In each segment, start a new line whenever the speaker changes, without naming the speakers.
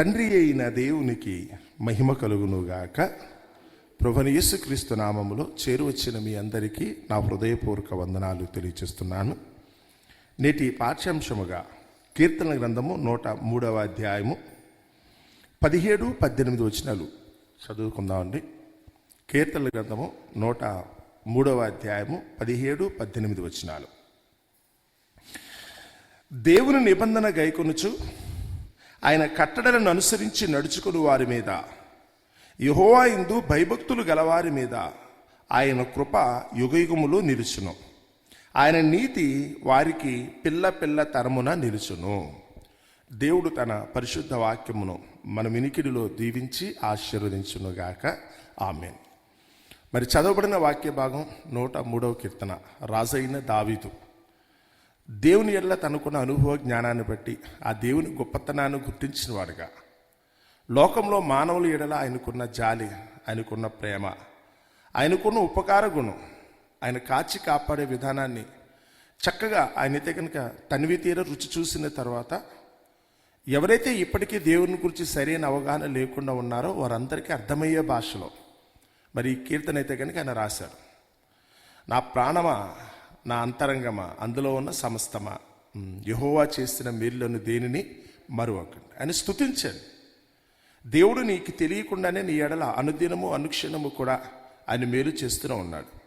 తండ్రి అయిన దేవునికి మహిమ కలుగునుగాక. ప్రభుని యేసుక్రీస్తు నామములో చేరువచ్చిన మీ అందరికీ నా హృదయపూర్వక వందనాలు తెలియచేస్తున్నాను నేటి పాఠ్యాంశముగా కీర్తన గ్రంథము నూట మూడవ అధ్యాయము పదిహేడు పద్దెనిమిది వచనాలు. చదువుకుందామండి కీర్తన గ్రంథము నూట మూడవ అధ్యాయము పదిహేడు పద్దెనిమిది వచనాలు. దేవుని నిబంధన గైకొనుచు ఆయన కట్టడలను అనుసరించి నడుచుకుని వారి మీద. యహోవా ఇందు భయభక్తులు గలవారి మీద ఆయన కృప యుగయుగములు నిలుచును. ఆయన నీతి వారికి పిల్ల పిల్ల తరమున నిలుచును. దేవుడు తన పరిశుద్ధ వాక్యమును మన వినికిడిలో దీవించి ఆశీర్వదించునుగాక ఆమెన్. మరి చదవబడిన వాక్య భాగం నూట మూడవ కీర్తన. రాజైన దావీదు. దేవుని ఎడల తనకున్న అనుభవ జ్ఞానాన్ని బట్టి ఆ దేవుని గొప్పతనాన్ని గుర్తించిన వాడుగా లోకంలో మానవుల ఎడల ఆయనకున్న జాలి ఆయనకున్న ప్రేమ ఆయనకున్న ఉపకార గుణం ఆయన కాచి కాపాడే విధానాన్ని చక్కగా ఆయనైతే కనుక తనివి తీర రుచి చూసిన తర్వాత ఎవరైతే ఇప్పటికీ దేవుని గురించి సరైన అవగాహన లేకుండా ఉన్నారో వారందరికీ అర్థమయ్యే భాషలో మరి ఈ కీర్తన అయితే కనుక ఆయన రాశారు. నా ప్రాణమా నా అంతరంగమా? అందులో ఉన్న సమస్తమా? యహోవా చేసిన మీరులను దేనిని? మరువకండి. అని స్థుతించండి దేవుడు నీకు తెలియకుండానే నీ ఎడల అనుదినము అనుక్షణము కూడా ఆయన మేలు చేస్తూనే ఉన్నాడు.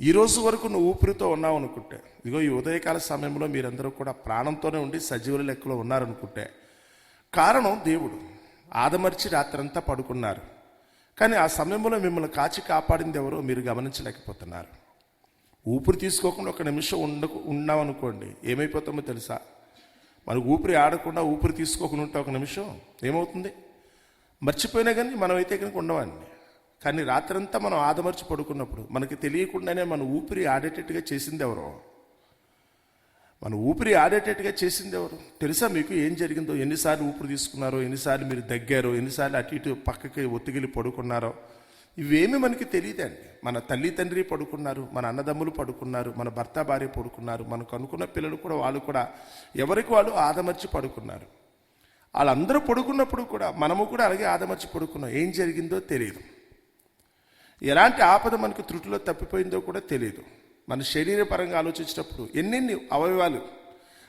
ఈరోజు వరకు నువ్వు ఊపిరితో ఉన్నావు అనుకుంటే ఇదిగో ఈ ఉదయకాల సమయంలో మీరందరూ కూడా ప్రాణంతోనే ఉండి సజీవుల లెక్కలో ఉన్నారనుకుంటే కారణం దేవుడు. ఆదమర్చి రాత్రంతా పడుకున్నారు. కానీ ఆ సమయంలో మిమ్మల్ని కాచి కాపాడింది ఎవరో మీరు గమనించలేకపోతున్నారు. ఊపిరి తీసుకోకుండా ఒక నిమిషం ఉండ ఉన్నామనుకోండి ఏమైపోతామో తెలుసా? మనకు ఊపిరి ఆడకుండా ఊపిరి తీసుకోకుండా ఉంటే ఒక నిమిషం ఏమవుతుంది? మర్చిపోయినా కానీ మనం అయితే కనుక ఉండవండి కానీ రాత్రంతా మనం ఆదమర్చి పడుకున్నప్పుడు మనకి తెలియకుండానే మన ఊపిరి ఆడేటట్టుగా చేసింది ఎవరో? మన ఊపిరి ఆడేటట్టుగా చేసింది ఎవరు? తెలుసా మీకు ఏం జరిగిందో? ఎన్నిసార్లు ఊపిరి తీసుకున్నారో? ఎన్నిసార్లు మీరు దగ్గారో? ఎన్నిసార్లు అటు ఇటు పక్కకి ఒత్తిగిలి పడుకున్నారో? ఇవేమి మనకి తెలియదండి. మన తల్లి తండ్రి పడుకున్నారు మన అన్నదమ్ములు పడుకున్నారు మన భర్త భార్య పడుకున్నారు మనకు అనుకున్న పిల్లలు కూడా వాళ్ళు కూడా ఎవరికి వాళ్ళు ఆదమర్చి పడుకున్నారు. వాళ్ళందరూ పడుకున్నప్పుడు కూడా మనము కూడా అలాగే ఆదమర్చి పడుకున్నాం. ఏం జరిగిందో తెలియదు. ఎలాంటి ఆపద మనకు త్రుటిలో తప్పిపోయిందో కూడా తెలియదు. మన శరీరపరంగా ఆలోచించినప్పుడు ఎన్నెన్ని అవయవాలు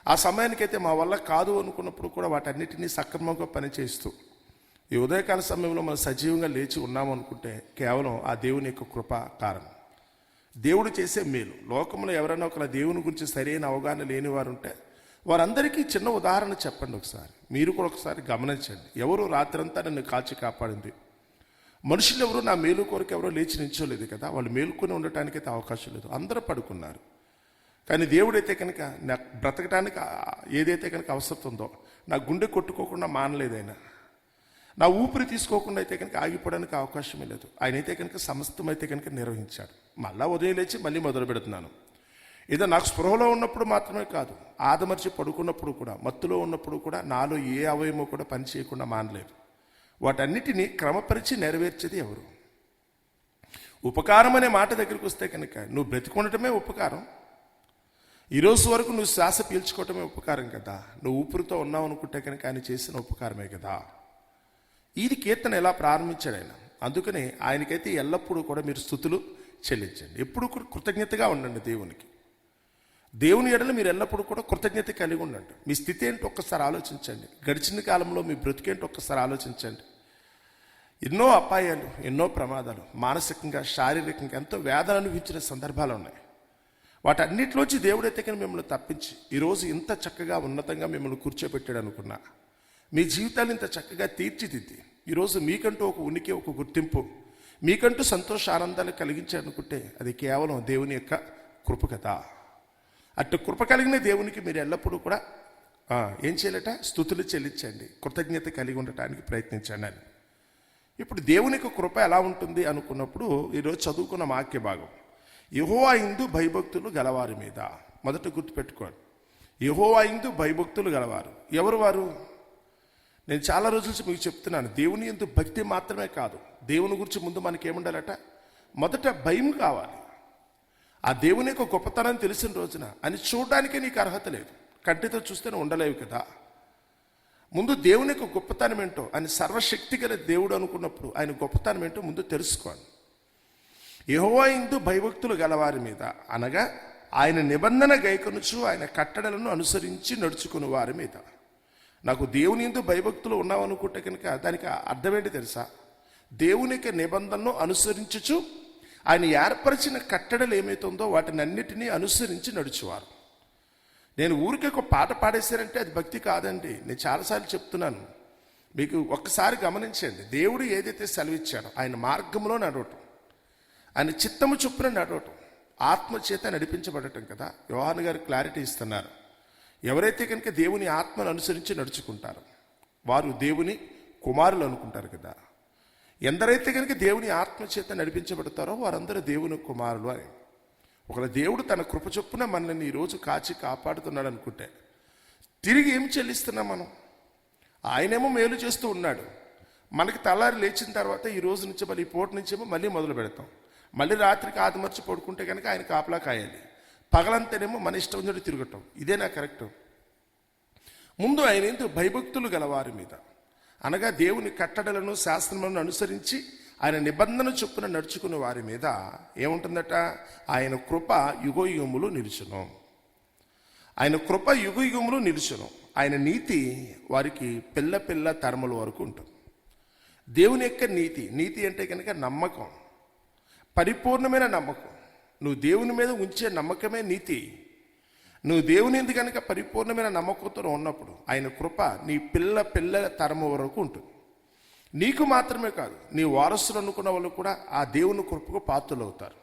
ఆ సమయానికైతే మా వల్ల కాదు అనుకున్నప్పుడు కూడా వాటన్నిటినీ సక్రమంగా పనిచేస్తూ ఈ ఉదయకాల సమయంలో మనం సజీవంగా లేచి ఉన్నాము అనుకుంటే కేవలం ఆ దేవుని యొక్క కృప కారణం. దేవుడు చేసే మేలు. లోకంలో ఎవరైనా ఒకళ్ళ దేవుని గురించి సరైన అవగాహన లేని వారు ఉంటే వారందరికీ చిన్న ఉదాహరణ చెప్పండి ఒకసారి. మీరు కూడా ఒకసారి గమనించండి. ఎవరు రాత్రంతా నన్ను కాచి కాపాడింది? మనుషులు ఎవరు నా మేలు కొరకు ఎవరో లేచి నించోలేదు కదా. వాళ్ళు మేలుకొని ఉండటానికైతే అవకాశం లేదు. అందరూ పడుకున్నారు. కానీ దేవుడైతే కనుక నాకు బ్రతకడానికి ఏదైతే కనుక అవసరం ఉందో నా గుండె కొట్టుకోకుండా మానలేదైనా నా ఊపిరి తీసుకోకుండా అయితే కనుక ఆగిపోవడానికి అవకాశమే లేదు. ఆయన అయితే కనుక సమస్తం అయితే కనుక నిర్వహించాడు. మళ్ళా ఉదయం లేచి మళ్ళీ మొదలు పెడుతున్నాను. ఏదో నాకు స్పృహలో ఉన్నప్పుడు మాత్రమే కాదు ఆదమర్చి పడుకున్నప్పుడు కూడా మత్తులో ఉన్నప్పుడు కూడా నాలో ఏ అవయమో కూడా పని చేయకుండా మానలేదు. వాటన్నిటినీ క్రమపరిచి నెరవేర్చేది ఎవరు? ఉపకారం అనే మాట దగ్గరికి వస్తే కనుక నువ్వు బ్రతికొనటమే ఉపకారం. ఈరోజు వరకు నువ్వు శ్వాస పీల్చుకోవటమే ఉపకారం కదా. నువ్వు ఊపిరితో ఉన్నావు అనుకుంటే కనుక ఆయన చేసిన ఉపకారమే కదా. ఇది కీర్తన ఎలా ప్రారంభించాడు ఆయన అందుకని ఆయనకైతే ఎల్లప్పుడూ కూడా మీరు స్థుతులు చెల్లించండి. ఎప్పుడు కూడా కృతజ్ఞతగా ఉండండి దేవునికి. దేవుని ఎడలు మీరు ఎల్లప్పుడూ కూడా కృతజ్ఞత కలిగి ఉండండి. మీ స్థితి ఏంటో ఒక్కసారి ఆలోచించండి. గడిచిన కాలంలో మీ బ్రతికేంటి ఒక్కసారి ఆలోచించండి. ఎన్నో అపాయాలు ఎన్నో ప్రమాదాలు మానసికంగా శారీరకంగా ఎంతో వేదన అనుభవించిన సందర్భాలు ఉన్నాయి. వాటన్నిటిలోంచి దేవుడైతే కానీ మిమ్మల్ని తప్పించి ఈరోజు ఇంత చక్కగా ఉన్నతంగా మిమ్మల్ని కూర్చోబెట్టాడు అనుకున్నా. మీ జీవితాన్ని ఇంత చక్కగా తీర్చిదిద్ది. ఈరోజు మీకంటూ ఒక ఉనికి ఒక గుర్తింపు. మీకంటూ సంతోష ఆనందాలు కలిగించాలనుకుంటే అది కేవలం దేవుని యొక్క కృప కదా. అటు కృప కలిగిన దేవునికి మీరు ఎల్లప్పుడూ కూడా ఏం చేయాలట? స్థుతులు చెల్లించండి. కృతజ్ఞత కలిగి ఉండటానికి ప్రయత్నించండి అని. ఇప్పుడు దేవునికి కృప ఎలా ఉంటుంది అనుకున్నప్పుడు ఈరోజు చదువుకున్న వాక్య భాగం. యహోవా ఇందు భయభక్తులు గలవారి మీద. మొదట గుర్తుపెట్టుకోండి. యహోవా ఇందు భయభక్తులు గలవారు. ఎవరు వారు? నేను చాలా రోజుల నుంచి మీకు చెప్తున్నాను దేవుని ఎందు భక్తి మాత్రమే కాదు. దేవుని గురించి ముందు మనకి ఏముండాలట మొదట భయం కావాలి. ఆ దేవుని యొక్క గొప్పతనం తెలిసిన రోజున అని చూడడానికే నీకు అర్హత లేదు. కంటితో చూస్తేనే ఉండలేవు కదా. ముందు దేవుని యొక్క గొప్పతనం ఏంటో ఆయన సర్వశక్తి గల దేవుడు అనుకున్నప్పుడు ఆయన గొప్పతనం ఏంటో ముందు తెలుసుకోండి యహోవా ఇందు భయభక్తులు గలవారి మీద అనగా ఆయన నిబంధన గైకొనుచు ఆయన కట్టడలను అనుసరించి నడుచుకుని వారి మీద. నాకు దేవుని ఎందు భయభక్తులు ఉన్నామనుకుంటే కనుక దానికి అర్థం ఏంటి తెలుసా? దేవుని యొక్క నిబంధనను అనుసరించుచు ఆయన ఏర్పరిచిన కట్టడలు ఏమైతుందో వాటిని అన్నిటినీ అనుసరించి నడుచువారు. నేను ఊరికే ఒక పాట పాడేశారంటే అది భక్తి కాదండి. నేను చాలాసార్లు చెప్తున్నాను. మీకు ఒక్కసారి గమనించండి. దేవుడు ఏదైతే సెలవిచ్చాడో ఆయన మార్గంలో నడవటం ఆయన చిత్తము చొప్పున నడవటం ఆత్మ చేత నడిపించబడటం కదా? యోహాన్ గారు క్లారిటీ ఇస్తున్నారు. ఎవరైతే కనుక దేవుని ఆత్మను అనుసరించి నడుచుకుంటారు వారు దేవుని కుమారులు అనుకుంటారు కదా. ఎందరైతే కనుక దేవుని ఆత్మ చేత నడిపించబడతారో వారందరూ దేవుని కుమారులు అని. ఒకవేళ దేవుడు తన కృప చొప్పున మనల్ని ఈరోజు కాచి కాపాడుతున్నాడు అనుకుంటే తిరిగి ఏం చెల్లిస్తున్నాం మనం? ఆయనేమో మేలు చేస్తూ ఉన్నాడు. మనకి తలారి లేచిన తర్వాత ఈ రోజు నుంచి మళ్ళీ ఈ పూట నుంచేమో మళ్ళీ మొదలు పెడతాం. మళ్ళీ రాత్రికి ఆదమర్చి పడుకుంటే కనుక ఆయన కాపలా కాయాలి. పగలంతేనేమో మన ఇష్టం ఉన్నట్టు తిరగటం. ఇదేనా కరెక్ట్. ముందు ఆయన ఎందుకు భయభక్తులు గలవారి మీద. అనగా దేవుని కట్టడలను శాస్త్రములను అనుసరించి ఆయన నిబంధన చొప్పున నడుచుకునే వారి మీద ఏముంటుందట? ఆయన కృప యుగయుగములు నిలుచును. ఆయన కృప యుగయుగములు నిలుచును. ఆయన నీతి వారికి పిల్ల పిల్ల తరముల వరకు ఉంటుంది. దేవుని యొక్క నీతి. నీతి అంటే కనుక నమ్మకం. పరిపూర్ణమైన నమ్మకం. నువ్వు దేవుని మీద ఉంచే నమ్మకమే నీతి. నువ్వు దేవుని ఎందుకు కనుక పరిపూర్ణమైన నమ్మకంతో ఉన్నప్పుడు ఆయన కృప నీ పిల్ల పిల్లల తరము వరకు ఉంటుంది. నీకు మాత్రమే కాదు నీ వారసులు అనుకున్న వాళ్ళు కూడా ఆ దేవుని కృపకు పాత్రలు అవుతారు.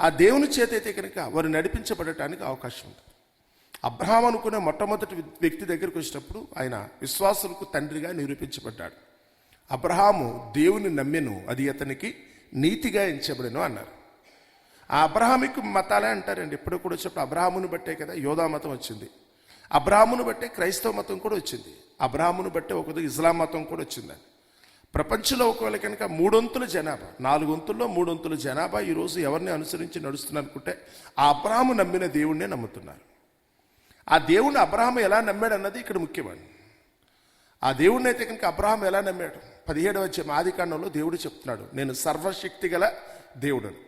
ఆ దేవుని చేతైతే కనుక వారు నడిపించబడటానికి అవకాశం ఉంటుంది అబ్రహాం అనుకునే మొట్టమొదటి వ్యక్తి దగ్గరికి వచ్చినప్పుడు ఆయన విశ్వాసులకు తండ్రిగా నిరూపించబడ్డాడు. అబ్రహాము దేవుని నమ్మెను అది అతనికి నీతిగా ఎంచబడెను అన్నారు. ఆ అబ్రహామిక్ మతాలే అంటారండి. ఇప్పుడు కూడా వచ్చినప్పుడు అబ్రాహమును బట్టే కదా యోధా మతం వచ్చింది. అబ్రాహమును బట్టే క్రైస్తవ మతం కూడా వచ్చింది. అబ్రాహమును బట్టే ఒక ఇస్లాం మతం కూడా వచ్చిందండి ప్రపంచంలో ఒకవేళ కనుక మూడొంతుల జనాభా నాలుగొంతుల్లో మూడొంతుల జనాభా ఈరోజు ఎవరిని అనుసరించి నడుస్తున్నారు అనుకుంటే ఆ అబ్రాహము నమ్మిన దేవుణ్ణే నమ్ముతున్నారు. ఆ దేవుణ్ణి అబ్రాహం ఎలా నమ్మాడు అన్నది ఇక్కడ ముఖ్యమండి. ఆ దేవుణ్ణి అయితే కనుక అబ్రహాం ఎలా నమ్మాడు? పదిహేడవ వచ్చే ఆదికాండంలో దేవుడు చెప్తున్నాడు నేను సర్వశక్తి గల దేవుడను.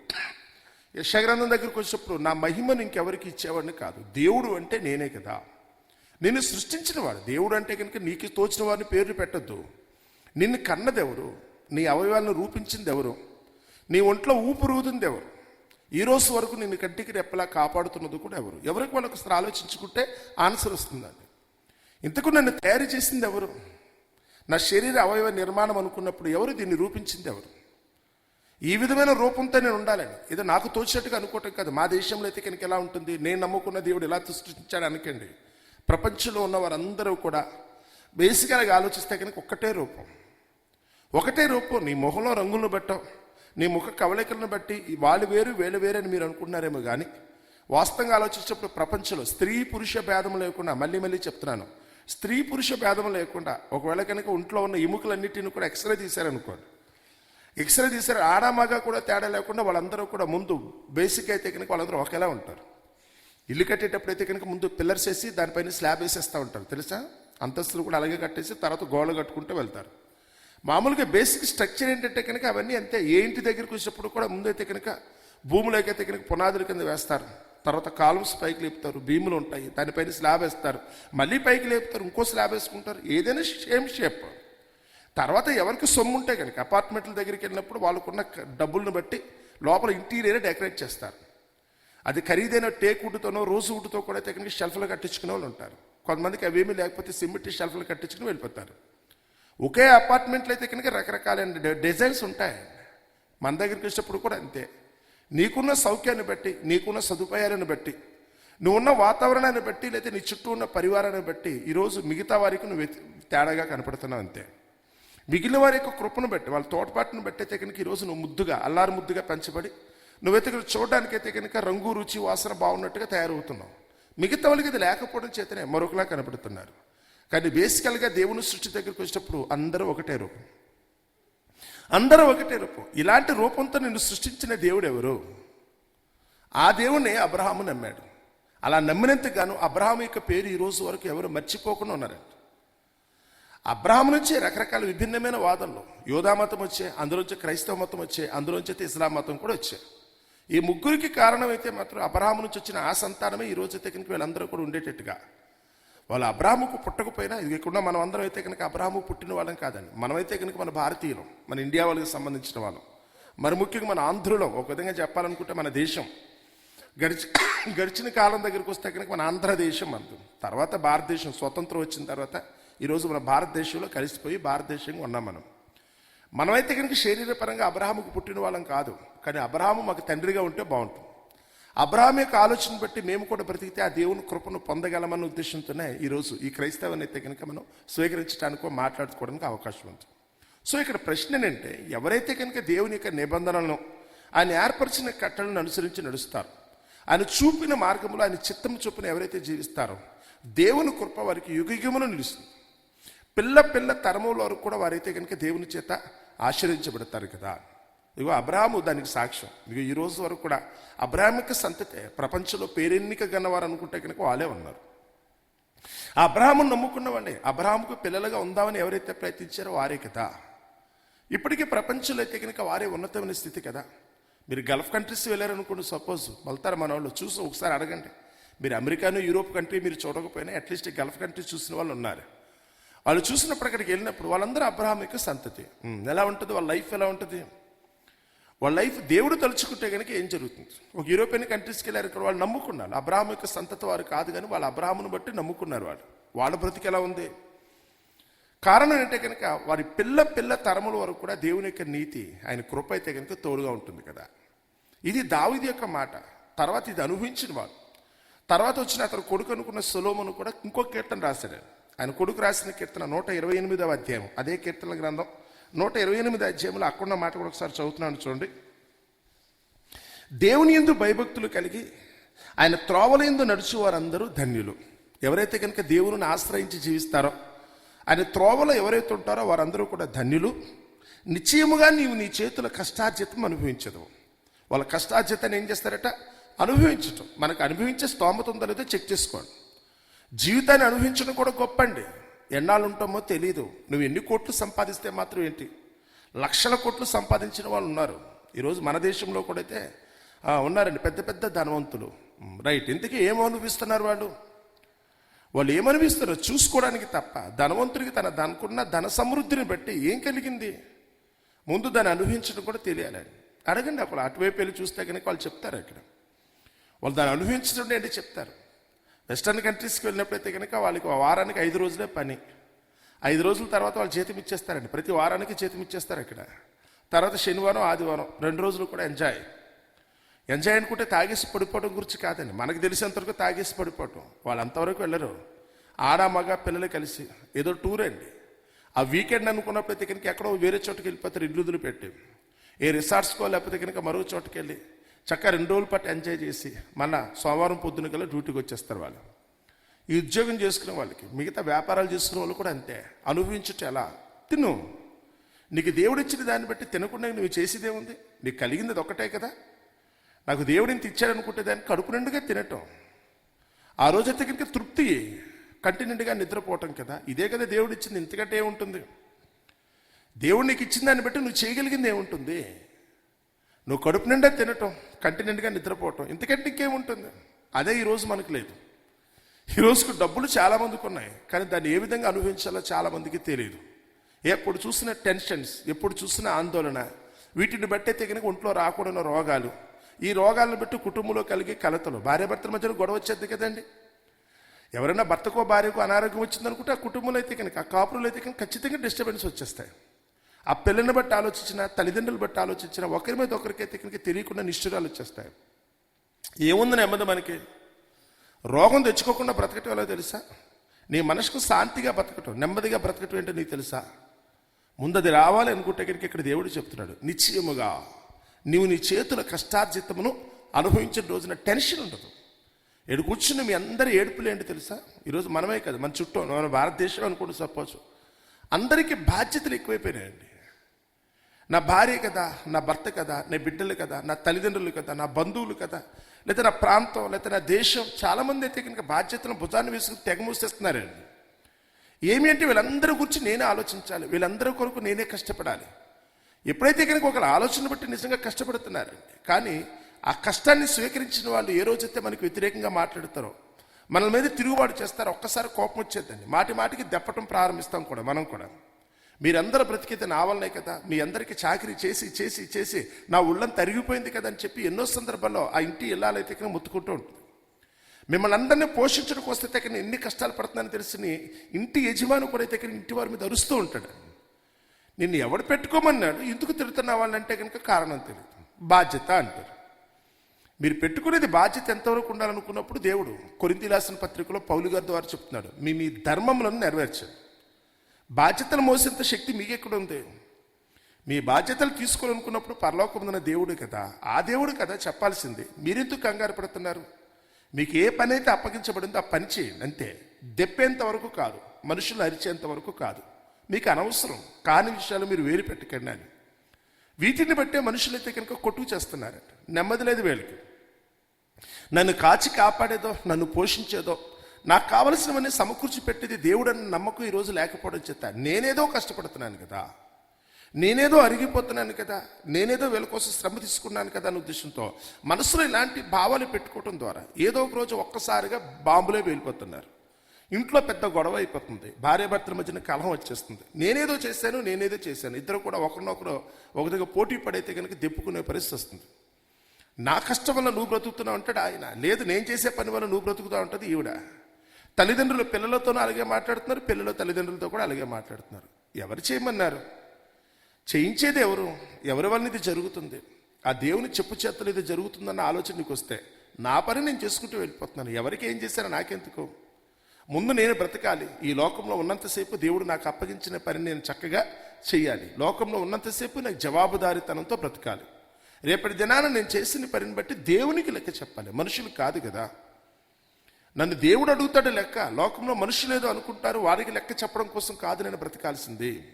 యశగ్రంథం దగ్గరికి వచ్చినప్పుడు నా మహిమను ఇంకెవరికి ఇచ్చేవాడిని కాదు. దేవుడు అంటే నేనే కదా. నిన్ను సృష్టించిన వాడు. దేవుడు అంటే కనుక నీకు తోచిన వారిని పేర్లు పెట్టద్దు. నిన్ను కన్నదెవరు? నీ అవయవాలను రూపించింది ఎవరు నీ ఒంట్లో ఊపిరువుతుంది ఎవరు ఈ రోజు వరకు నిన్ను కంటికి రెప్పలా కాపాడుతున్నది కూడా ఎవరు? ఎవరికి వాళ్ళకి అసలు ఆలోచించుకుంటే ఆన్సర్ వస్తుందండి ఇంతకు నన్ను తయారు చేసింది ఎవరు నా శరీర అవయవ నిర్మాణం అనుకున్నప్పుడు ఎవరు దీన్ని రూపించింది ఎవరు ఈ విధమైన రూపంతో నేను ఉండాలని. ఇది నాకు తోచినట్టుగా అనుకోవటం కాదు. మా దేశంలో అయితే కనుక ఎలా ఉంటుంది? నేను నమ్ముకున్న దేవుడు ఎలా సృష్టించాడు అనకండి. ప్రపంచంలో ఉన్న వారందరూ కూడా బేసికల్గా ఆలోచిస్తే కనుక ఒక్కటే రూపం. ఒకటే రూపం. నీ మొహంలో రంగులను బట్టం నీ ముఖ కవళికలను బట్టి వాళ్ళు వేరు వేలు వేరు అని మీరు అనుకుంటున్నారేమో కానీ వాస్తవంగా ఆలోచించినప్పుడు ప్రపంచంలో స్త్రీ పురుష భేదం లేకుండా మళ్ళీ మళ్ళీ చెప్తున్నాను స్త్రీ పురుష భేదం లేకుండా ఒకవేళ కనుక ఒంట్లో ఉన్న ఎముకలన్నిటిని కూడా ఎక్స్రే తీశారనుకోండి ఎక్స్రే తీసారు ఆడ మగ కూడా తేడా లేకుండా వాళ్ళందరూ కూడా ముందు బేసిక్ అయితే కనుక వాళ్ళందరూ ఒకేలా ఉంటారు. ఇల్లు కట్టేటప్పుడు అయితే కనుక ముందు పిల్లర్స్ వేసి దానిపైన స్లాబ్ వేసేస్తూ ఉంటారు. తెలుసా? అంతస్తులు కూడా అలాగే కట్టేసి తర్వాత గోడలు కట్టుకుంటూ వెళ్తారు. మామూలుగా బేసిక్ స్ట్రక్చర్ ఏంటంటే కనుక అవన్నీ అంతే. ఏ ఇంటి దగ్గరికి వచ్చినప్పుడు కూడా ముందైతే కనుక భూములకైతే కనుక పునాదుల కింద వేస్తారు. తర్వాత కాలుమ్స్ పైకి లేపుతారు. భీములు ఉంటాయి. దానిపైన స్లాబ్ వేస్తారు. మళ్ళీ పైకి లేపుతారు. ఇంకో స్లాబ్ వేసుకుంటారు. ఏదైనా సేమ్ షేప్ తర్వాత ఎవరికి సొమ్ము ఉంటే కనుక అపార్ట్మెంట్ల దగ్గరికి వెళ్ళినప్పుడు వాళ్ళకున్న డబ్బులను బట్టి లోపల ఇంటీరియర్ డెకరేట్ చేస్తారు. అది ఖరీదైన టేక్ వుడ్తోనో రోజు వుడ్తో కూడా అయితే షెల్ఫ్లు కట్టించుకునే వాళ్ళు ఉంటారు. కొంతమందికి అవేమీ లేకపోతే సిమెంట్ షెల్ఫ్లు కట్టించుకుని వెళ్ళిపోతారు. ఒకే అపార్ట్మెంట్లో అయితే కనుక రకరకాలైన డిజైన్స్ ఉంటాయి. మన దగ్గరికి వచ్చినప్పుడు కూడా అంతే. నీకున్న సౌఖ్యాన్ని బట్టి నీకున్న సదుపాయాలను బట్టి నువ్వున్న వాతావరణాన్ని బట్టి లేకపోతే నీ చుట్టూ ఉన్న పరివారాన్ని బట్టి ఈరోజు మిగతా వారికి నువ్వు తేడాగా కనపడుతున్నావు అంతే. మిగిలిన వారి యొక్క కృపను బట్టి వాళ్ళ తోటపాటును బట్టయితే కనుక ఈరోజు నువ్వు ముద్దుగా అల్లారు ముద్దుగా పెంచబడి నువ్వైతే కనుక చూడడానికైతే కనుక రంగు రుచి వాసన బాగున్నట్టుగా తయారవుతున్నావు. మిగతా వాళ్ళకి ఇది లేకపోవడం చేతనే మరొకలా కనపడుతున్నారు కానీ బేసికల్గా దేవుని సృష్టి దగ్గరికి వచ్చేటప్పుడు అందరూ ఒకటే రూపం. అందరూ ఒకటే రూపం. ఇలాంటి రూపంతో నిన్ను సృష్టించిన దేవుడు ఎవరు? ఆ దేవుణ్ణి అబ్రహాము నమ్మాడు. అలా నమ్మినంతగాను అబ్రహాము యొక్క పేరు ఈ రోజు వరకు ఎవరు మర్చిపోకుండా ఉన్నారండి అబ్రహాం నుంచే రకరకాల విభిన్నమైన వాదనలు. యోధా మతం వచ్చే అందులోంచి క్రైస్తవ మతం వచ్చే అందులోంచి అయితే ఇస్లాం మతం కూడా వచ్చాయి ఈ ముగ్గురికి కారణమైతే మాత్రం అబ్రహాం నుంచి వచ్చిన ఆ సంతానమే ఈ రోజు అయితే కనుక వీళ్ళందరూ కూడా ఉండేటట్టుగా. వాళ్ళు అబ్రాహ్ముకు పుట్టకపోయినా ఇది మనం అందరం అయితే కనుక అబ్రాహ్ము పుట్టిన వాళ్ళం కాదండి. మనమైతే కనుక మన భారతీయులం మన ఇండియా వాళ్ళకి సంబంధించిన వాళ్ళం. మరి ముఖ్యంగా మన ఆంధ్రులం ఒక విధంగా చెప్పాలనుకుంటే మన దేశం. గడిచి గడిచిన కాలం దగ్గరికి వస్తే కనుక మన ఆంధ్రదేశం మనది తర్వాత భారతదేశం స్వతంత్రం వచ్చిన తర్వాత ఈరోజు మన భారతదేశంలో కలిసిపోయి భారతదేశంగా ఉన్నాం మనం. మనమైతే కనుక శరీరపరంగా అబ్రహాముకు పుట్టిన వాళ్ళం కాదు కానీ అబ్రహాము మాకు తండ్రిగా ఉంటే బాగుంటుంది. అబ్రహాం యొక్క ఆలోచన బట్టి మేము కూడా బ్రతికితే ఆ దేవుని కృపను పొందగలమన్న ఉద్దేశంతోనే ఈరోజు ఈ క్రైస్తవాన్ని అయితే కనుక మనం స్వీకరించడానికో మాట్లాడుకోవడానికి అవకాశం ఉంది. సో ఇక్కడ ప్రశ్న ఏంటంటే ఎవరైతే కనుక దేవుని యొక్క నిబంధనలను ఆయన ఏర్పరిచిన కట్టలను అనుసరించి నడుస్తారు ఆయన చూపిన మార్గంలో ఆయన చిత్తం చొప్పున ఎవరైతే జీవిస్తారో దేవుని కృప వారికి యుగయుగమును నిలుస్తుంది. పిల్ల పిల్ల తరముల వరకు కూడా వారైతే కనుక దేవుని చేత ఆశ్రయించబడతారు కదా. ఇగో అబ్రాహము దానికి సాక్ష్యం. ఇగో ఈ రోజు వరకు కూడా అబ్రాహ్మిక సంతతే ప్రపంచంలో పేరెన్నిక గన్నవారు అనుకుంటే కనుక వాళ్ళే ఉన్నారు. ఆ అబ్రహామును నమ్ముకున్నవండి అబ్రాహ్ముకు పిల్లలుగా ఉందామని ఎవరైతే ప్రయత్నించారో వారే కదా. ఇప్పటికీ ప్రపంచంలో అయితే కనుక వారే ఉన్నతమైన స్థితి కదా. మీరు గల్ఫ్ కంట్రీస్ వెళ్ళారనుకోండి సపోజ్ వెళ్తారు మన వాళ్ళు చూసి ఒకసారి అడగండి. మీరు అమెరికాను యూరోప్ కంట్రీ మీరు చూడకపోయినా అట్లీస్ట్ గల్ఫ్ కంట్రీస్ చూసిన వాళ్ళు ఉన్నారు. వాళ్ళు చూసినప్పుడు అక్కడికి వెళ్ళినప్పుడు వాళ్ళందరూ అబ్రహాం యొక్క సంతతి ఎలా ఉంటుంది? వాళ్ళ లైఫ్ ఎలా ఉంటుంది? వాళ్ళ లైఫ్ దేవుడు తలుచుకుంటే కనుక ఏం జరుగుతుంది? ఒక యూరోపియన్ కంట్రీస్కి వెళ్ళారు ఇక్కడ వాళ్ళు నమ్ముకున్నారు. అబ్రాహం యొక్క సంతతి వారు కాదు కానీ వాళ్ళ అబ్రాహమును బట్టి నమ్ముకున్నారు వాళ్ళు. వాళ్ళ బ్రతికి ఎలా ఉంది? కారణం ఏంటంటే కనుక వారి పిల్ల పిల్ల తరముల వరకు కూడా దేవుని యొక్క నీతి ఆయన కృప అయితే కనుక తోడుగా ఉంటుంది కదా. ఇది దావిది యొక్క మాట. తర్వాత ఇది అనుభవించిన వాడు. తర్వాత వచ్చిన అతను కొడుకు అనుకున్న సులోమును కూడా ఇంకో కీర్తన రాశాడు. ఆయన. కొడుకు రాసిన కీర్తన నూట ఇరవై ఎనిమిదవ అధ్యాయం. అదే కీర్తన గ్రంథం. నూట ఇరవై ఎనిమిది అధ్యాయంలో అక్కడున్న మాట కూడా ఒకసారి చదువుతున్నాను చూడండి. దేవుని ఎందు భయభక్తులు కలిగి ఆయన త్రోవల ఎందు నడుచు వారందరూ ధన్యులు. ఎవరైతే కనుక దేవుని ఆశ్రయించి జీవిస్తారో ఆయన త్రోవలో ఎవరైతే ఉంటారో వారందరూ కూడా ధన్యులు. నిశ్చయముగా నీవు నీ చేతుల కష్టార్జితం అనుభవించదు. వాళ్ళ కష్టార్జితాన్ని ఏం చేస్తారట? అనుభవించటం. మనకు అనుభవించే స్తోమత ఉందో లేదో చెక్ చేసుకోండి. జీవితాన్ని అనుభవించడం కూడా గొప్ప అండి ఎన్నాళ్ళు ఉంటామో తెలియదు నువ్వు ఎన్ని కోట్లు సంపాదిస్తే మాత్రం ఏంటి? లక్షల కోట్లు సంపాదించిన వాళ్ళు ఉన్నారు. ఈరోజు మన దేశంలో కూడా అయితే ఉన్నారండి పెద్ద పెద్ద ధనవంతులు. రైట్. ఇంతకీ ఏం అనుభవిస్తున్నారు వాళ్ళు? వాళ్ళు ఏమనిపిస్తారో చూసుకోవడానికి తప్ప. ధనవంతుడికి తన దానికున్న ధన సమృద్ధిని బట్టి ఏం కలిగింది? ముందు దాన్ని అనుభవించడం కూడా తెలియాలండి. అడగండి అక్కడ. అటువైపు వెళ్ళి చూస్తే కనుక వాళ్ళు చెప్తారు అక్కడ. వాళ్ళు దాన్ని అనుభవించడం ఏంటి చెప్తారు. వెస్టర్న్ కంట్రీస్కి వెళ్ళినప్పుడైతే కనుక వాళ్ళకి ఒక వారానికి ఐదు రోజులే పని. ఐదు రోజుల తర్వాత వాళ్ళు జీతం ఇచ్చేస్తారండి. ప్రతి వారానికి జీతం ఇచ్చేస్తారు అక్కడ తర్వాత శనివారం ఆదివారం రెండు రోజులు కూడా ఎంజాయ్. ఎంజాయ్ అనుకుంటే తాగేసి పడిపోవడం గురించి కాదండి. మనకు తెలిసేంతవరకు తాగేసి పడిపోవటం. వాళ్ళు అంతవరకు వెళ్ళరు. ఆడ మగ పిల్లలు కలిసి ఏదో టూర్ అండి. ఆ వీకెండ్ అనుకున్నప్పుడైతే కనుక ఎక్కడో వేరే చోటుకి వెళ్ళిపోతారు ఇల్లుదులు పెట్టి. ఏ రిసార్ట్స్కో లేకపోతే కనుక మరో చోటుకి వెళ్ళి చక్కగా రెండు రోజుల పాటు ఎంజాయ్ చేసి మన సోమవారం పొద్దున కల్లా డ్యూటీకి వచ్చేస్తారు వాళ్ళు. ఈ ఉద్యోగం చేసుకునే వాళ్ళకి మిగతా వ్యాపారాలు చేసుకునే వాళ్ళు కూడా అంతే. అనుభవించుట ఎలా? తిను. నీకు దేవుడిచ్చిన దాన్ని బట్టి తినకుండా నువ్వు చేసేదే ఉంది. నీకు కలిగింది అది ఒకటే కదా. నాకు దేవుడిని ఇంత ఇచ్చాడు అనుకుంటే దాన్ని కడుపు నిండుగా తినటం. ఆ రోజైతే కనుక తృప్తి. కంటి నిండుగా నిద్రపోవటం కదా. ఇదే కదా దేవుడు ఇచ్చింది. ఇంతకంటే ఏముంటుంది? దేవుడు నీకు ఇచ్చిన దాన్ని బట్టి నువ్వు చేయగలిగింది ఏముంటుంది? నువ్వు కడుపు నిండా తినటం కంటి నిండుగా నిద్రపోవటం ఇంతకంటే ఇంకేముంటుంది? అదే ఈరోజు మనకు లేదు. ఈ రోజుకు డబ్బులు చాలా మందికి ఉన్నాయి కానీ దాన్ని ఏ విధంగా అనుభవించాలో చాలా మందికి తెలియదు ఎప్పుడు చూసిన టెన్షన్స్ ఎప్పుడు చూసిన ఆందోళన వీటిని బట్టే తెగిన ఒంట్లో రాకూడని రోగాలు. ఈ రోగాలను బట్టి కుటుంబంలో కలిగే కలతలు. భార్యాభర్తల మధ్యలో గొడవ వచ్చేది కదండి. ఎవరైనా భర్తకో భార్యకో అనారోగ్యం వచ్చిందనుకుంటే ఆ కుటుంబంలో అయితే కనుక ఆ కాపురులు అయితే కనుక ఖచ్చితంగా డిస్టర్బెన్స్ వచ్చేస్తాయి. ఆ పిల్లని బట్టి ఆలోచించిన తల్లిదండ్రులు బట్టి ఆలోచించిన ఒకరి మీద ఒకరికైతే కనుక తెలియకుండా నిష్ఠురాలు వచ్చేస్తాయి. ఏముంది నెమ్మది మనకి? రోగం తెచ్చుకోకుండా బ్రతకటం ఎలా తెలుసా? నీ మనసుకు శాంతిగా బ్రతకటం నెమ్మదిగా బ్రతకటం ఏంటో నీకు తెలుసా? ముందు అది రావాలి అనుకుంటే కనుక ఇక్కడ దేవుడు చెప్తున్నాడు నిశ్చయముగా నీవు నీ చేతుల కష్టార్జితమును అనుభవించిన రోజున టెన్షన్ ఉండదు. ఏడు కూర్చుని మీ అందరి ఏడుపులు ఏంటి తెలుసా? ఈరోజు మనమే కదా మన చుట్టూ మన భారతదేశం అనుకోండి సపోజ్. అందరికీ బాధ్యతలు ఎక్కువైపోయినాయండి. నా భార్య కదా నా భర్త కదా నా బిడ్డలు కదా నా తల్లిదండ్రులు కదా నా బంధువులు కదా లేదా నా ప్రాంతం లేదా నా దేశం చాలా మంది అయితే కనుక బాధ్యతలను భుజాన్ని వేసుకుని తెగ మూసేస్తున్నారండి. ఏమి అంటే వీళ్ళందరి గురించి నేనే ఆలోచించాలి వీళ్ళందరి కొరకు నేనే కష్టపడాలి. ఎప్పుడైతే కనుక ఒకళ్ళ ఆలోచన బట్టి నిజంగా కష్టపడుతున్నారండి కానీ ఆ కష్టాన్ని స్వీకరించిన వాళ్ళు ఏ రోజైతే మనకు వ్యతిరేకంగా మాట్లాడతారో మన మీద తిరుగుబాటు చేస్తారో ఒక్కసారి కోపం వచ్చేద్దండి. మాటి మాటికి దెప్పటం ప్రారంభిస్తాం కూడా మనం కూడా. మీరందరూ బ్రతికితే నా వల్లనే కదా. మీ అందరికీ చాకరీ చేసి చేసి చేసి నా ఉళ్ళని తరిగిపోయింది కదా అని చెప్పి ఎన్నో సందర్భాల్లో ఆ ఇంటి వెళ్ళాలైతే కనుక ముత్తుకుంటూ ఉంటుంది. మిమ్మల్ని అందరినీ పోషించడానికి వస్తే తగిన ఎన్ని కష్టాలు పడుతుందని తెలిసి ఇంటి యజమాని కూడా అయితే ఇంటి వారి మీద అరుస్తూ ఉంటాడు. నిన్ను ఎవడు పెట్టుకోమన్నాడు? ఎందుకు తిడుతున్న వాళ్ళంటే కనుక కారణం తెలియదు. బాధ్యత అంటారు. మీరు పెట్టుకునేది బాధ్యత ఎంతవరకు ఉండాలనుకున్నప్పుడు దేవుడు కొరింతి రాసిన పత్రికలో పౌలు గారి ద్వారా చెప్తున్నాడు. మీ మీ ధర్మములను నెరవేర్చండి. బాధ్యతలు మోసేంత శక్తి మీకెక్కడ ఉంది. మీ బాధ్యతలు తీసుకోవాలనుకున్నప్పుడు పరలోకముందున్న దేవుడు కదా. ఆ దేవుడు కదా చెప్పాల్సింది. మీరెందుకు కంగారు పడుతున్నారు? మీకు ఏ పని అయితే అప్పగించబడిందో ఆ పని చేయండి. అంతే. దెప్పేంత వరకు కాదు. మనుషులు అరిచేంత వరకు కాదు. మీకు అనవసరం. కాని విషయాలు మీరు వేరు పెట్టకండి అని. వీటిని బట్టే మనుషులైతే కనుక కొట్టుకు చేస్తున్నారట. నెమ్మది లేదు వీళ్ళకి. నన్ను కాచి కాపాడేదో నన్ను పోషించేదో నాకు కావలసినవన్నీ సమకూర్చి పెట్టేది దేవుడని నమ్మకం ఈరోజు లేకపోవడం చేత. నేనేదో కష్టపడుతున్నాను కదా. నేనేదో అరిగిపోతున్నాను కదా. నేనేదో వీళ్ళ కోసం శ్రమ తీసుకున్నాను కదా అనే ఉద్దేశంతో మనసులో ఇలాంటి భావాలు పెట్టుకోవడం ద్వారా ఏదో ఒక రోజు ఒక్కసారిగా బాంబులే వెళ్ళిపోతున్నారు ఇంట్లో పెద్ద గొడవ అయిపోతుంది. భార్యాభర్తల మధ్యన కలహం వచ్చేస్తుంది. నేనేదో చేశాను నేనేదో చేశాను. ఇద్దరు కూడా ఒకరినొకరు ఒక దగ్గర పోటీ పడైతే కనుక దెప్పుకునే పరిస్థితి వస్తుంది. నా కష్టం వల్ల నువ్వు బ్రతుకుతున్నావు అంటాడు ఆయన. లేదు నేను చేసే పని వల్ల నువ్వు బ్రతుకుతావు ఉంటుంది ఈవిడ. తల్లిదండ్రులు పిల్లలతోనూ అలాగే మాట్లాడుతున్నారు పిల్లలు తల్లిదండ్రులతో కూడా అలాగే మాట్లాడుతున్నారు. ఎవరు చేయమన్నారు? చేయించేది ఎవరు? ఎవరి వలన ఇది జరుగుతుంది? ఆ దేవుని చెప్పు చేతలు ఇది జరుగుతుందన్న ఆలోచన నీకు వస్తే నా పని నేను చేసుకుంటూ వెళ్ళిపోతున్నాను. ఎవరికి ఏం చేశారో నాకెందుకు? ముందు నేను బ్రతకాలి. ఈ లోకంలో ఉన్నంతసేపు దేవుడు నాకు అప్పగించిన పని నేను చక్కగా చేయాలి. లోకంలో ఉన్నంతసేపు నాకు జవాబుదారీతనంతో బ్రతకాలి. రేపటి దినాన నేను చేసిన పనిని బట్టి దేవునికి లెక్క చెప్పాలి. మనుషులు కాదు కదా. నన్ను దేవుడు అడుగుతాడు లెక్క. లోకంలో మనుషులు ఏదో అనుకుంటారు వారికి లెక్క చెప్పడం కోసం కాదు నేను బ్రతకాల్సింది.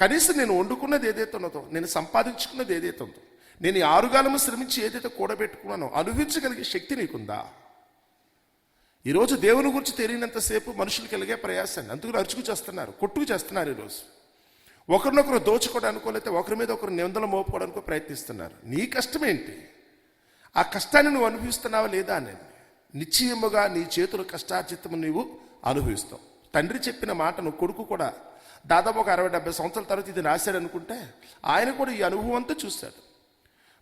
కనీసం నేను వండుకున్నది ఏదైతే ఉన్నదో నేను సంపాదించుకున్నది ఏదైతే ఉందో నేను ఈ ఆరుగాలము శ్రమించి ఏదైతే కూడబెట్టుకున్నానో అనుభవించగలిగే శక్తి నీకుందా? ఈరోజు దేవుని గురించి తెలియనంతసేపు మనుషులు కలిగే ప్రయాసాన్ని? అందుకు అరుచుకు చేస్తున్నారు కొట్టుకు చేస్తున్నారు ఈరోజు. ఒకరినొకరు దోచుకోవడానికో లేకపోతే ఒకరి మీద ఒకరు నిందలు మోపుకోవడానికో ప్రయత్నిస్తున్నారు. నీ కష్టం ఏంటి? ఆ కష్టాన్ని నువ్వు అనుభవిస్తున్నావా లేదా అని నిశ్చయముగా నీ చేతుల కష్టార్జితము నీవు అనుభవిస్తావు. తండ్రి చెప్పిన మాటను కొడుకు కూడా దాదాపు ఒక అరవై డెబ్బై సంవత్సరాల తర్వాత ఇది రాశాడు అనుకుంటే ఆయన కూడా ఈ అనుభవం అంతా చూశాడు.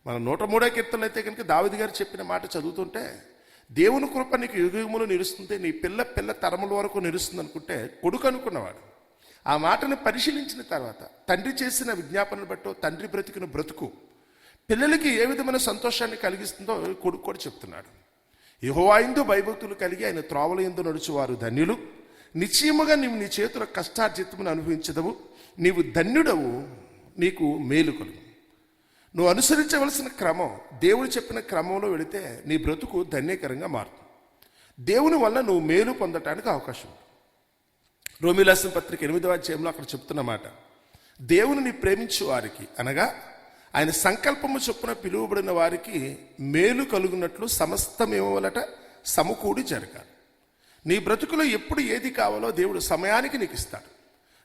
మన నూట మూడో కీర్తనలు అయితే కనుక దావిది గారు చెప్పిన మాట చదువుతుంటే దేవుని కృప నీకు యుగములు నిలుస్తుంది నీ పిల్ల పిల్ల తరముల వరకు నిలుస్తుంది అనుకుంటే కొడుకు అనుకున్నవాడు. ఆ మాటను పరిశీలించిన తర్వాత తండ్రి చేసిన విజ్ఞాపనను బట్టో తండ్రి బ్రతికిన బ్రతుకు పిల్లలకి ఏ విధమైన సంతోషాన్ని కలిగిస్తుందో కొడుకు కూడా చెప్తున్నాడు. యహోవాయిందు భయభక్తులు కలిగి ఆయన త్రోవల ఎందు నడుచువారు ధన్యులు. నిశ్చయముగా నీవు నీ చేతుల కష్టార్జితమును అనుభవించదవు. నీవు ధన్యుడవు నీకు మేలుకలు నువ్వు అనుసరించవలసిన క్రమం దేవుడు చెప్పిన క్రమంలో వెళితే నీ బ్రతుకు ధన్యకరంగా మారుతుంది. దేవుని వల్ల నువ్వు మేలు పొందటానికి అవకాశం రోమిలాసం పత్రిక ఎనిమిదవ అధ్యాయంలో అక్కడ చెప్తున్నమాట దేవుని ప్రేమించు వారికి అనగా ఆయన సంకల్పము చొప్పున పిలువబడిన వారికి మేలు కలుగునట్లు సమస్తమేమవలట సమకూడి జరగాలి. నీ బ్రతుకులో ఎప్పుడు ఏది కావాలో దేవుడు సమయానికి నీకు ఇస్తాడు.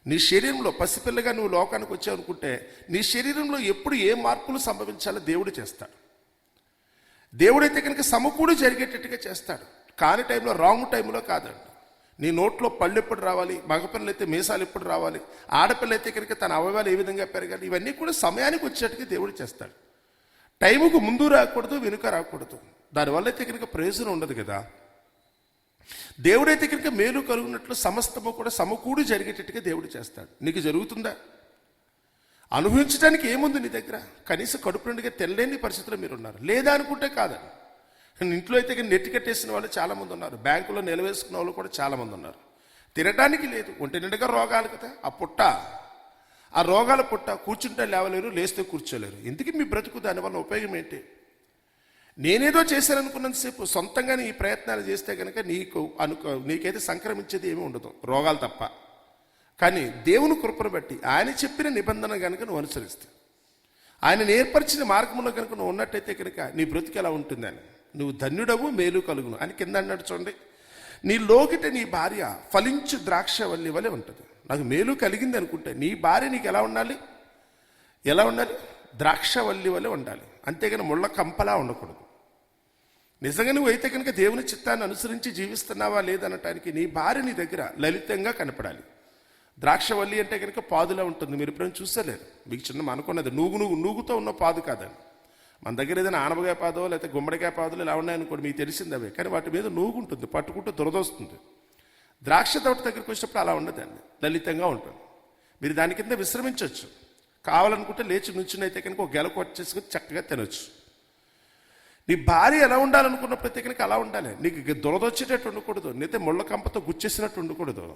నీ శరీరంలో పసిపిల్లగా నువ్వు లోకానికి వచ్చావు అనుకుంటే నీ శరీరంలో ఎప్పుడు ఏ మార్పులు సంభవించాలో దేవుడు చేస్తాడు. దేవుడైతే కనుక సమకూడి జరిగేటట్టుగా చేస్తాడు. కాని టైంలో రాంగ్ టైంలో కాదండి. నీ నోట్లో పళ్ళు ఎప్పుడు రావాలి? మగపిల్లలు అయితే మీసాలు ఎప్పుడు రావాలి? ఆడపిల్ల అయితే కనుక తన అవయవాలు ఏ విధంగా పెరగాలి? ఇవన్నీ కూడా సమయానికి వచ్చేట్టుగా దేవుడు చేస్తాడు. టైముకు ముందు రాకూడదు వెనుక రాకూడదు. దానివల్ల అయితే కనుక ప్రయోజనం ఉండదు కదా. దేవుడైతే కనుక మేలు కలుగునట్లు సమస్తము కూడా సమకూడి జరిగేటట్టుగా దేవుడు చేస్తాడు. నీకు జరుగుతుందా? అనుభవించడానికి ఏముంది నీ దగ్గర? కనీసం కడుపు నిండుగా తెల్లేని పరిస్థితుల్లో మీరు ఉన్నారు లేదా అనుకుంటే కాదండి. ఇంట్లో అయితే నెట్టి కట్టేసిన వాళ్ళు చాలామంది ఉన్నారు. బ్యాంకులో నిలవేసుకున్న వాళ్ళు కూడా చాలామంది ఉన్నారు. తినడానికి లేదు. ఒంటి నిండుగా రోగాలు కదా. ఆ పుట్ట ఆ రోగాల పుట్ట కూర్చుంటే లేవలేరు లేస్తే కూర్చోలేరు. ఎందుకు మీ బ్రతుకు దానివల్ల ఉపయోగం ఏంటి? నేనేదో చేశాననుకున్నంతసేపు సొంతంగా ఈ ప్రయత్నాలు చేస్తే కనుక నీకు అనుకో నీకైతే సంక్రమించేది ఏమీ ఉండదు. రోగాలు తప్ప. కానీ దేవుని కృపను బట్టి ఆయన చెప్పిన నిబంధన కనుక నువ్వు అనుసరిస్తే ఆయన నేర్పరిచిన మార్గంలో కనుక నువ్వు ఉన్నట్టయితే కనుక నీ బ్రతికి ఎలా ఉంటుందని. నువ్వు ధన్యుడవు మేలు కలుగును. అని కింద అన్నాడు చూడండి. నీ లోకిట నీ భార్య ఫలించు ద్రాక్ష వల్లి వలె ఉంటుంది. నాకు మేలు కలిగింది అనుకుంటే నీ భార్య నీకు ఎలా ఉండాలి? ఎలా ఉండాలి? ద్రాక్ష వల్లి వలె ఉండాలి. అంతేగాని ముళ్ళ కంపలా ఉండకూడదు. నిజంగా నువ్వు అయితే కనుక దేవుని చిత్తాన్ని అనుసరించి జీవిస్తున్నావా లేదనటానికి నీ భార్య నీ దగ్గర లలితంగా కనపడాలి. ద్రాక్షవల్లి అంటే కనుక పాదులా ఉంటుంది. మీరు ఎప్పుడైనా చూసలేరు. మీకు చిన్న అనుకున్నది నూగు నూగు నూగుతో ఉన్న పాదు కాదని. మన దగ్గర ఏదైనా ఆనపకాయ పాదో లేకపోతే గుమ్మడికాయ పాదులు ఇలా ఉన్నాయనుకోండి మీకు తెలిసింది అవే. కానీ వాటి మీద నూగుంటుంది పట్టుకుంటూ దురదొస్తుంది. ద్రాక్ష తోట దగ్గరికి వచ్చినప్పుడు అలా ఉండదండి. లలితంగా ఉంటుంది. మీరు దాని కింద విశ్రమించవచ్చు. కావాలనుకుంటే లేచి నుంచునైతే కనుక ఒక గెల కొట్టేసుకుని చక్కగా తినొచ్చు. నీ భార్య ఎలా ఉండాలనుకున్నప్పుడు అయితే కనుక అలా ఉండాలి. నీకు దురదొచ్చేటట్టు ఉండకూడదు. నీతే ముళ్ళ కంపతో గుచ్చేసినట్టు ఉండకూడదు.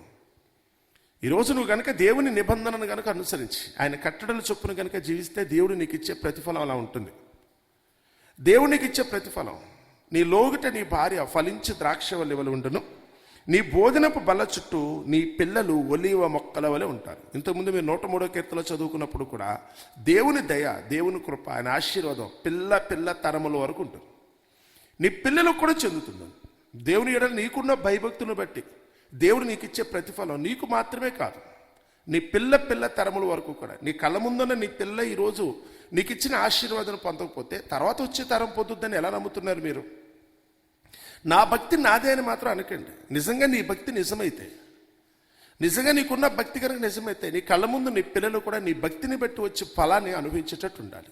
ఈరోజు నువ్వు కనుక దేవుని నిబంధనను కనుక అనుసరించి ఆయన కట్టడల చొప్పున కనుక జీవిస్తే దేవుడు నీకు ఇచ్చే ప్రతిఫలం అలా ఉంటుంది. దేవునికి ఇచ్చే ప్రతిఫలం. నీ లోగిట నీ భార్య ఫలించి ద్రాక్ష వల్లి ఉండను. ఉండును నీ బోధనపు బల్ల చుట్టూ నీ పిల్లలు ఒలివ మొక్కల వలె ఉంటారు. ఇంతకుముందు మీరు నూట మూడో కీర్తలో చదువుకున్నప్పుడు కూడా దేవుని దయ దేవుని కృప ఆయన ఆశీర్వాదం పిల్ల పిల్ల తరముల వరకు ఉంటుంది. నీ పిల్లలకు కూడా చెందుతుంది దేవుని ఎడల నీకున్న భయభక్తులను బట్టి దేవుడు నీకు ఇచ్చే ప్రతిఫలం నీకు మాత్రమే కాదు. నీ పిల్ల పిల్ల తరముల వరకు కూడా నీ కళ్ళ ముందున్న నీ పిల్ల ఈరోజు నీకు ఇచ్చిన ఆశీర్వాదం పొందకపోతే తర్వాత వచ్చే తరం పొందుద్దని ఎలా నమ్ముతున్నారు మీరు? నా భక్తి నాదే అని మాత్రం అనకండి. నిజంగా నీ భక్తి నిజమైతే నిజంగా నీకున్న భక్తి కనుక నిజమైతే నీ కళ్ళ ముందు నీ పిల్లలు కూడా నీ భక్తిని బట్టి వచ్చే ఫలాన్ని అనుభవించేటట్టు ఉండాలి.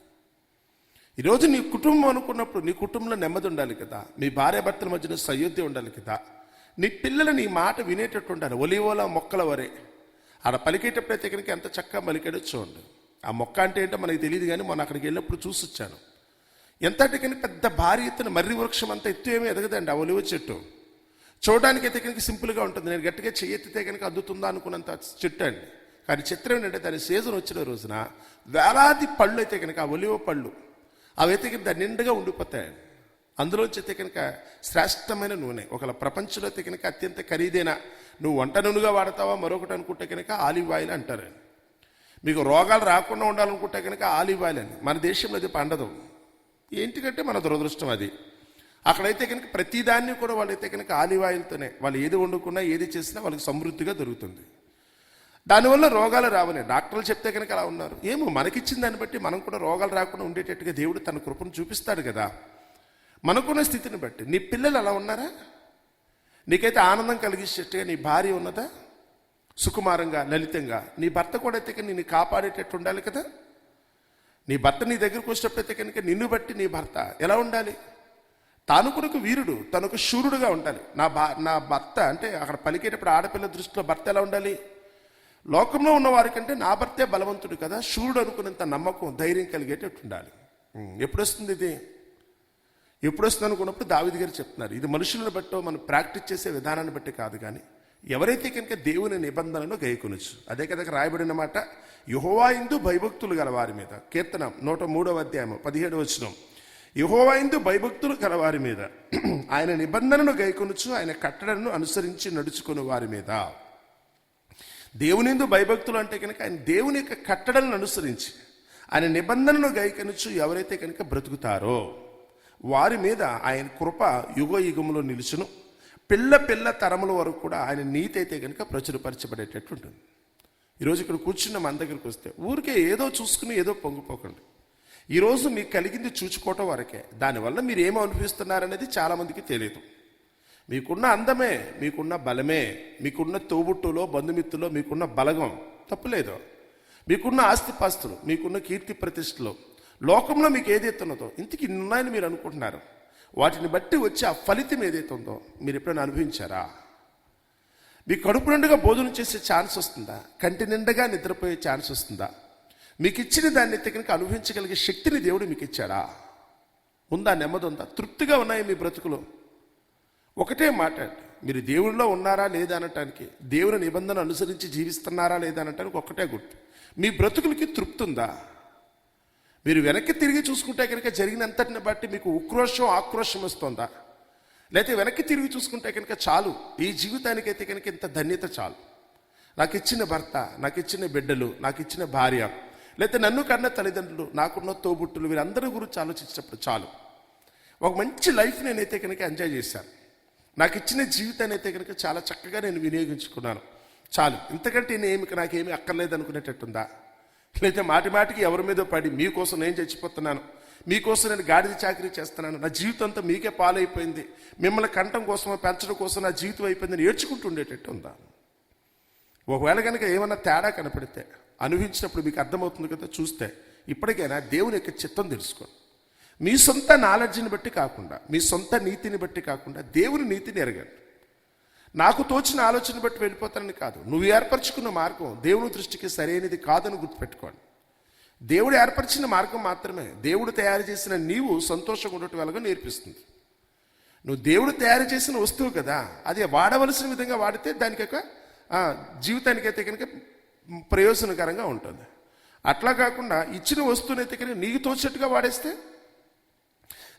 ఈరోజు నీ కుటుంబం అనుకున్నప్పుడు నీ కుటుంబంలో నెమ్మది ఉండాలి కదా. మీ భార్య భర్తల మధ్యన సయోధ్య ఉండాలి కదా. నీ పిల్లలు నీ మాట వినేటట్టు ఉండాలి. ఒలివోల మొక్కల వరే. ఆడ పలికేటప్పుడైతే కనుక ఎంత చక్కగా పలికాడో చూడండి. ఆ మొక్క అంటే ఏంటో మనకి తెలియదు కానీ మొన్న అక్కడికి వెళ్ళినప్పుడు చూసి వచ్చాను ఎంత అంటే పెద్ద భారీ ఎత్తున మర్రి వృక్షం అంత ఎత్తు ఏమీ ఎదగదండి ఆ ఒలివ చెట్టు. చూడడానికి అయితే కనుక సింపుల్గా ఉంటుంది. నేను గట్టిగా చెయ్యెత్తితే కనుక అద్దుతుందా అనుకున్నంత చెట్టు అండి. కానీ చిత్రం ఏంటంటే దాని సీజన్ వచ్చిన రోజున వేలాది పళ్ళు అయితే కనుక ఆ ఒలివ పళ్ళు అవైతే కనుక దాని నిండుగా ఉండిపోతాయండి. అందులోంచి అయితే కనుక శ్రేష్టమైన నూనె. ఒకవేళ ప్రపంచంలో అయితే కనుక అత్యంత ఖరీదైన నువ్వు వంట నూనెగా వాడతావా? మరొకటి అనుకుంటే కనుక ఆలివ్ ఆయిల్ అంటారండి. మీకు రోగాలు రాకుండా ఉండాలనుకుంటే కనుక ఆలివ్ ఆయిల్ అని. మన దేశంలో అది పండదు. ఏంటికంటే మన దురదృష్టం అది. అక్కడైతే కనుక ప్రతిదాన్ని కూడా వాళ్ళైతే కనుక ఆలివ్ ఆయిల్తోనే వాళ్ళు ఏది వండుకున్నా ఏది చేసినా వాళ్ళకి సమృద్ధిగా దొరుకుతుంది. దానివల్ల రోగాలు రావని డాక్టర్లు చెప్తే కనుక అలా ఉన్నారు. ఏమో మనకిచ్చిన దాన్ని బట్టి మనం కూడా రోగాలు రాకుండా ఉండేటట్టుగా దేవుడు తన కృపను చూపిస్తాడు కదా. మనకున్న స్థితిని బట్టి. నీ పిల్లలు అలా ఉన్నారా? నీకైతే ఆనందం కలిగించేట్టుగా నీ భార్య ఉన్నదా? సుకుమారంగా లలితంగా నీ భర్త కూడా అయితే కనుక నిన్ను కాపాడేటట్టు ఉండాలి కదా? నీ భర్త నీ దగ్గరకు వచ్చినప్పుడైతే కనుక నిన్ను బట్టి నీ భర్త ఎలా ఉండాలి? తాను కొనుకు వీరుడు తనకు శూరుడుగా ఉండాలి. నా భా నా భర్త అంటే అక్కడ పలికేటప్పుడు ఆడపిల్ల దృష్టిలో భర్త ఎలా ఉండాలి? లోకంలో ఉన్న వారికంటే నా భర్తే బలవంతుడు కదా? శూరుడు అనుకున్నంత నమ్మకం ధైర్యం కలిగేటట్టు ఉండాలి. ఎప్పుడొస్తుంది ఎప్పుడు వస్తుంది ఇది? ఎప్పుడు వస్తుంది అనుకున్నప్పుడు దావిది గారు చెప్తున్నారు ఇది మనుషులను బట్టో మనం ప్రాక్టీస్ చేసే విధానాన్ని బట్టి కాదు కానీ ఎవరైతే కనుక దేవుని నిబంధనను గైకొనొచ్చు అదే కదా రాయబడిన మాట యుహోవా ఇందు భయభక్తులు గల వారి మీద. కీర్తనం నూట మూడవ అధ్యాయం పదిహేడు వచ్చినం యుహోవా ఇందు భయభక్తులు గల వారి మీద. ఆయన నిబంధనను గైకొనొచ్చు ఆయన కట్టడను అనుసరించి నడుచుకుని వారి మీద. దేవునిందు భయభక్తులు అంటే కనుక ఆయన దేవుని యొక్క కట్టడలను అనుసరించి ఆయన నిబంధనను గైకనుచు ఎవరైతే కనుక బ్రతుకుతారో వారి మీద ఆయన కృప యుగ యుగములో నిలుచును. పిల్ల పిల్ల తరముల వరకు కూడా ఆయన నీతి అయితే కనుక ప్రచురపరచబడేటట్టు ఉంటుంది. ఈరోజు ఇక్కడ కూర్చున్న మన దగ్గరికి వస్తే ఊరికే ఏదో చూసుకుని ఏదో పొంగిపోకండి. ఈరోజు మీకు కలిగింది చూచుకోవటం వరకే. దానివల్ల మీరు ఏమో అనుభవిస్తున్నారనేది చాలామందికి తెలియదు మీకున్న అందమే మీకున్న బలమే మీకున్న తోబుట్టులో బంధుమిత్రులో మీకున్న బలగం తప్పులేదు. మీకున్న ఆస్తిపాస్తులు మీకున్న కీర్తి ప్రతిష్టలు లోకంలో మీకు ఏదైతే ఉన్నదో ఇంతకి ఇన్నాయని ఉన్నాయని మీరు అనుకుంటున్నారు. వాటిని బట్టి వచ్చే ఆ ఫలితం ఏదైతే ఉందో మీరు ఎప్పుడైనా అనుభవించారా? మీ కడుపు నిండుగా భోజనం చేసే ఛాన్స్ వస్తుందా? కంటి నిండుగా నిద్రపోయే ఛాన్స్ వస్తుందా? మీకు ఇచ్చిన దాన్ని అయితే అనుభవించగలిగే శక్తిని దేవుడు మీకు ఇచ్చాడా? ఉందా నెమ్మది ఉందా? తృప్తిగా ఉన్నాయి మీ బ్రతుకులో? ఒకటే మాట మీరు దేవుడిలో ఉన్నారా లేదా అనటానికి దేవుని నిబంధన అనుసరించి జీవిస్తున్నారా లేదా అనటానికి ఒకటే గుర్తు. మీ బ్రతుకులకి తృప్తి ఉందా? మీరు వెనక్కి తిరిగి చూసుకుంటే కనుక జరిగినంతటిని బట్టి మీకు ఉక్రోషం ఆక్రోషం వస్తుందా? లేకపోతే వెనక్కి తిరిగి చూసుకుంటే కనుక చాలు. ఈ జీవితానికైతే కనుక ఇంత ధన్యత చాలు. నాకు ఇచ్చిన భర్త నాకు ఇచ్చిన బిడ్డలు నాకు ఇచ్చిన భార్య లేకపోతే నన్ను కన్న తల్లిదండ్రులు నాకున్న తోబుట్టులు వీరందరి గురించి ఆలోచించినప్పుడు చాలు. ఒక మంచి లైఫ్ నేనైతే కనుక ఎంజాయ్ చేశాను. నాకు ఇచ్చిన జీవితాన్ని అయితే కనుక చాలా చక్కగా నేను వినియోగించుకున్నాను. చాలు. ఇంతకంటే నేమి నాకేమీ అక్కర్లేదు అనుకునేటట్టుందా లేదా మాటి మాటికి ఎవరి మీద పడి మీకోసం నేను చచ్చిపోతున్నాను మీకోసం నేను గాడిద చాకరీ చేస్తున్నాను నా జీవితం అంతా మీకే పాలైపోయింది మిమ్మల్ని కంఠం కోసం పెంచడం కోసం నా జీవితం అయిపోయిందని ఏడ్చుకుంటూ ఉండేటట్టు ఉందా? ఒకవేళ కనుక ఏమన్నా తేడా కనపడితే అనుభవించినప్పుడు మీకు అర్థమవుతుంది కదా చూస్తే ఇప్పటికైనా దేవుని యొక్క చిత్తం తెలుసుకోండి మీ సొంత నాలెడ్జ్ని బట్టి కాకుండా మీ సొంత నీతిని బట్టి కాకుండా దేవుని నీతిని ఎరగండి. నాకు తోచిన ఆలోచన బట్టి వెళ్ళిపోతానని కాదు. నువ్వు ఏర్పరచుకున్న మార్గం దేవుని దృష్టికి సరైనది కాదని గుర్తుపెట్టుకోండి. దేవుడు ఏర్పరిచిన మార్గం మాత్రమే. దేవుడు తయారు చేసిన నీవు సంతోషంగా ఉండటం వల్ల నేర్పిస్తుంది. నువ్వు దేవుడు తయారు చేసిన వస్తువు కదా అది వాడవలసిన విధంగా వాడితే దానికి ఒక జీవితానికైతే కనుక ప్రయోజనకరంగా ఉంటుంది. అట్లా కాకుండా ఇచ్చిన వస్తువునైతే కనుక నీకు తోచినట్టుగా వాడేస్తే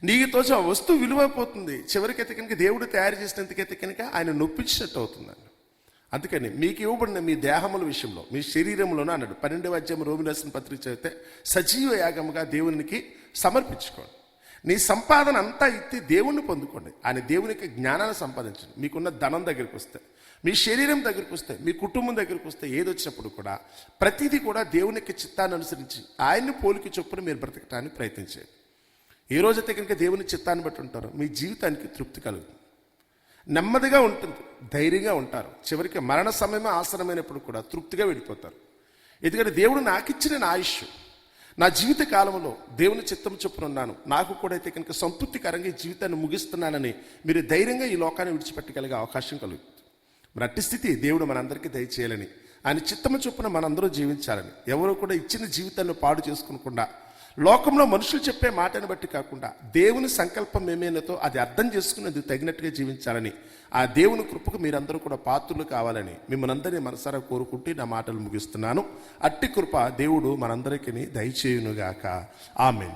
నీకు తోచి ఆ వస్తువు విలువైపోతుంది. చివరికైతే కనుక దేవుడు తయారు చేసినందుకైతే కనుక ఆయన నొప్పించినట్టు అవుతుందండి అందుకని మీకు ఇవ్వబడిన మీ దేహముల విషయంలో మీ శరీరంలోనూ అన్నాడు. పన్నెండవ అధ్యాయం రోమిరాసిన పత్రిక చదివితే సజీవ యాగముగా దేవునికి సమర్పించుకోండి. నీ సంపాదన అంతా ఇత్తి దేవుణ్ణి పొందుకోండి. ఆయన దేవునికి జ్ఞానాన్ని సంపాదించండి. మీకున్న ధనం దగ్గరికి వస్తే మీ శరీరం దగ్గరికి వస్తే మీ కుటుంబం దగ్గరికి వస్తే ఏది వచ్చినప్పుడు కూడా ప్రతిదీ కూడా దేవునికి చిత్తాన్ని అనుసరించి ఆయన్ని పోలికి చొప్పున మీరు బ్రతకటానికి ప్రయత్నించండి. ఏ రోజైతే కనుక దేవుని చిత్తాన్ని బట్టి ఉంటారో. మీ జీవితానికి తృప్తి కలుగుతుంది నెమ్మదిగా ఉంటుంది. ధైర్యంగా ఉంటారు. చివరికి మరణ సమయమే ఆసనమైనప్పుడు కూడా తృప్తిగా వెళ్ళిపోతారు. ఎందుకంటే దేవుడు నాకు ఇచ్చిన నా ఆయుష్. నా జీవిత కాలంలో దేవుని చిత్తం చొప్పున ఉన్నాను. నాకు కూడా అయితే కనుక సంతృప్తికరంగా ఈ జీవితాన్ని ముగిస్తున్నానని మీరు ధైర్యంగా ఈ లోకాన్ని విడిచిపెట్టగలిగే అవకాశం కలుగుతుంది మరి అట్టి స్థితి దేవుడు మనందరికీ దయచేయాలని. ఆయన చిత్తము చొప్పున మనందరూ జీవించాలని. ఎవరు కూడా ఇచ్చిన జీవితాన్ని పాడు చేసుకోకుండా లోకంలో మనుషులు చెప్పే మాటను బట్టి కాకుండా దేవుని సంకల్పం ఏమైనాతో అది అర్థం చేసుకుని అది తగినట్టుగా జీవించాలని ఆ దేవుని కృపకు మీరందరూ కూడా పాత్రలు కావాలని మిమ్మల్ని అందరినీ మనసారా కోరుకుంటూ నా మాటలు ముగిస్తున్నాను. అట్టి కృప దేవుడు మనందరికీ దయచేయునుగాక. ఆమెన్.